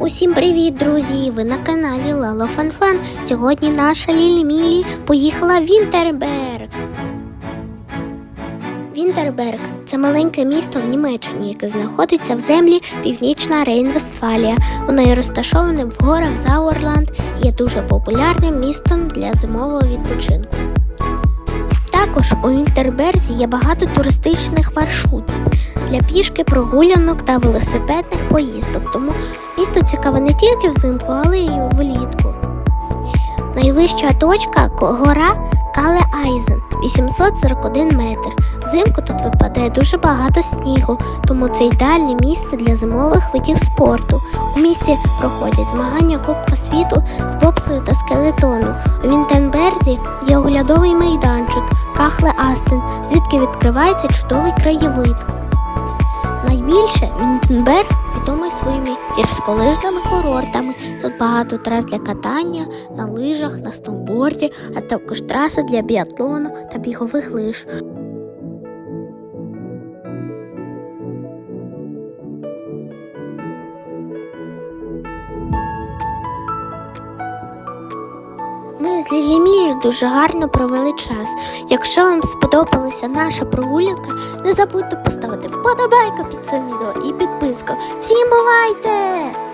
Усім привіт, друзі! Ви на каналі Лало Фанфан. Сьогодні наша Лілі Мілі поїхала в Вінтерберг. Вінтерберг це маленьке місто в Німеччині, яке знаходиться в землі Північна Рейн-Вестфалія. Воно є розташоване в горах Зауерланд і є дуже популярним містом для зимового відпочинку. Також у Вінтерберзі є багато туристичних маршрутів для пішки, прогулянок та велосипедних поїздок, тому місто цікаве не тільки взимку, але й влітку. Найвища точка гора Кале Айзен 841 метр. Взимку тут випадає дуже багато снігу, тому це ідеальне місце для зимових видів спорту. У місті проходять змагання Кубка світу з боксу та скелетону. У Вінтенберзі є оглядовий майданчик Кахле Астен, звідки відкривається чудовий краєвид. Найбільше Вінтенберг відомий своїми гірськолижними курортами. Тут багато трас для катання на лижах, на стомборді, а також траса для біатлону та бігових лиж. Ми з Лілімією дуже гарно провели час. Якщо вам сподобалася наша прогулянка, не забудьте поставити вподобайку під цим відео і підписку. Всім бувайте!